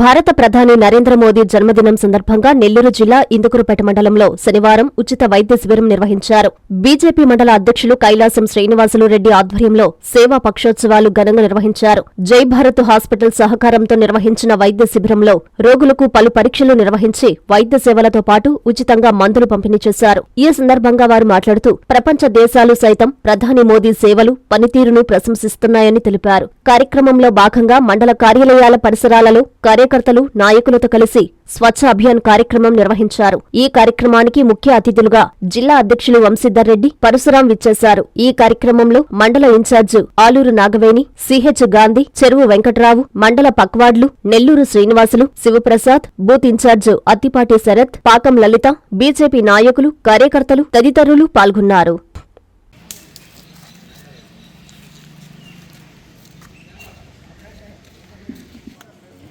భారత ప్రధాని నరేంద్ర మోదీ జన్మదినం సందర్భంగా నెల్లూరు జిల్లా ఇందుకురుపేట మండలంలో శనివారం ఉచిత వైద్య శిబిరం నిర్వహించారు. బీజేపీ మండల అధ్యక్షులు కైలాసం శ్రీనివాసులు రెడ్డి ఆధ్వర్యంలో సేవా పక్షోత్సవాలు ఘనంగా నిర్వహించారు. జై భారత్ హాస్పిటల్ సహకారంతో నిర్వహించిన వైద్య శిబిరంలో రోగులకు పలు పరీక్షలు నిర్వహించి వైద్య సేవలతో పాటు ఉచితంగా మందులు పంపిణీ చేశారు. ఈ సందర్భంగా వారు మాట్లాడుతూ ప్రపంచ దేశాలు సైతం ప్రధాని మోదీ సేవలు పనితీరును ప్రశంసిస్తున్నాయని తెలిపారు. కార్యక్రమంలో భాగంగా మండల కార్యాలయాల పరిసరాలలో కార్యకర్తలు నాయకులతో కలిసి స్వచ్ఛ అభియాన్ కార్యక్రమం నిర్వహించారు. ఈ కార్యక్రమానికి ముఖ్య అతిథులుగా జిల్లా అధ్యక్షులు వంశీధర్ రెడ్డి పరశురాం విచ్చేశారు. ఈ కార్యక్రమంలో మండల ఇన్ఛార్జ్ ఆలూరు నాగవేణి సిహెచ్ గాంధీ చెరువు వెంకటరావు మండల పక్వాడ్లు Nellore Srinivasulu Sivaprasad booth incharge Attipati Sarath Pakam Lalitha BJP నాయకులు కార్యకర్తలు తదితరులు పాల్గొన్నారు.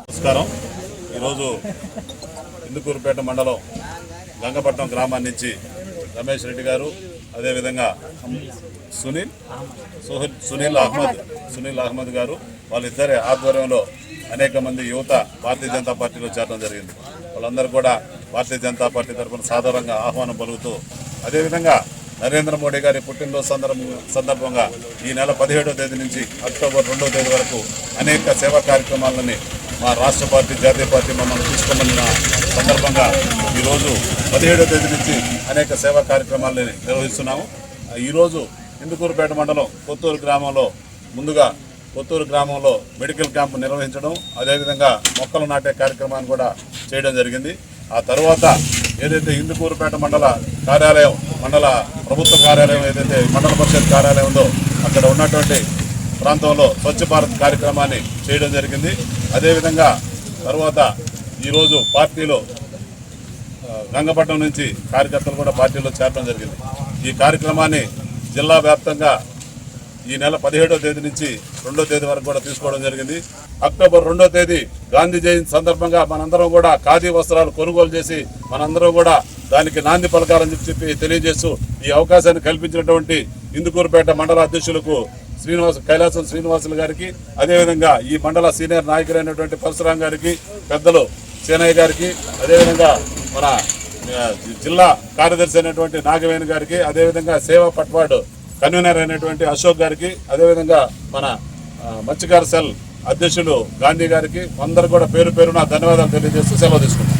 నమస్కారం. ఈరోజు ఇందుకూరుపేట మండలం గంగపట్నం గ్రామం నుంచి రమేష్ రెడ్డి గారు అదేవిధంగా సునీల్ సుహిల్ సునీల్ అహ్మద్ సునీల్ అహ్మద్ గారు వాళ్ళిద్దరి ఆధ్వర్యంలో అనేక మంది యువత భారతీయ జనతా పార్టీలో చేరడం జరిగింది. వాళ్ళందరూ కూడా భారతీయ జనతా పార్టీ తరఫున సాధారణంగా ఆహ్వానం పలుకుతూ అదేవిధంగా నరేంద్ర మోడీ గారి పుట్టినరోజు సందర్భం సందర్భంగా ఈ నెల పదిహేడవ తేదీ నుంచి అక్టోబర్ రెండవ తేదీ వరకు అనేక సేవా కార్యక్రమాలని మా రాష్ట్ర పార్టీ జాతీయ పార్టీ మమ్మల్ని తీసుకోమన్న సందర్భంగా ఈరోజు పదిహేడవ తేదీ నుంచి అనేక సేవా కార్యక్రమాలని నిర్వహిస్తున్నాము. ఈరోజు ఇందుకూరుపేట మండలం కొత్తూరు గ్రామంలో ముందుగా కొత్తూరు గ్రామంలో మెడికల్ క్యాంప్ నిర్వహించడం అదేవిధంగా మొక్కలు నాటే కార్యక్రమాన్ని కూడా చేయడం జరిగింది. ఆ తర్వాత ఏదైతే ఇందుకూరుపేట మండల కార్యాలయం మండల ప్రభుత్వ కార్యాలయం ఏదైతే మండల పరిషత్ కార్యాలయం ఉందో అక్కడ ఉన్నటువంటి ప్రాంతంలో స్వచ్ఛ భారత్ కార్యక్రమాన్ని చేయడం జరిగింది. అదేవిధంగా తర్వాత ఈరోజు పార్టీలో గంగపట్నం నుంచి కార్యకర్తలు కూడా పార్టీలో చేరడం జరిగింది. ఈ కార్యక్రమాన్ని జిల్లా వ్యాప్తంగా ఈ నెల పదిహేడో తేదీ నుంచి రెండో తేదీ వరకు కూడా తీసుకోవడం జరిగింది. అక్టోబర్ రెండో తేదీ గాంధీ జయంతి సందర్భంగా మనందరం కూడా ఖాదీ వస్త్రాలు కొనుగోలు చేసి మనందరం కూడా దానికి నాంది పలకాలని చెప్పి తెలియజేస్తూ ఈ అవకాశాన్ని కల్పించినటువంటి ఇందుకూరుపేట మండల అధ్యక్షులకు శ్రీనివాస కైలాసం శ్రీనివాసులు గారికి అదేవిధంగా ఈ మండల సీనియర్ నాయకులైనటువంటి పరశురాం గారికి పెద్దలు సేనయ్య గారికి అదేవిధంగా మన జిల్లా కార్యదర్శి అయినటువంటి నాగవేణి గారికి అదేవిధంగా సేవా పట్వాడు కన్వీనర్ అయినటువంటి అశోక్ గారికి అదేవిధంగా మన మత్స్యకార సెల్ అధ్యక్షులు గాంధీ గారికి అందరు కూడా పేరు పేరున ధన్యవాదాలు తెలియజేస్తూ సెలవు తీసుకుంటాం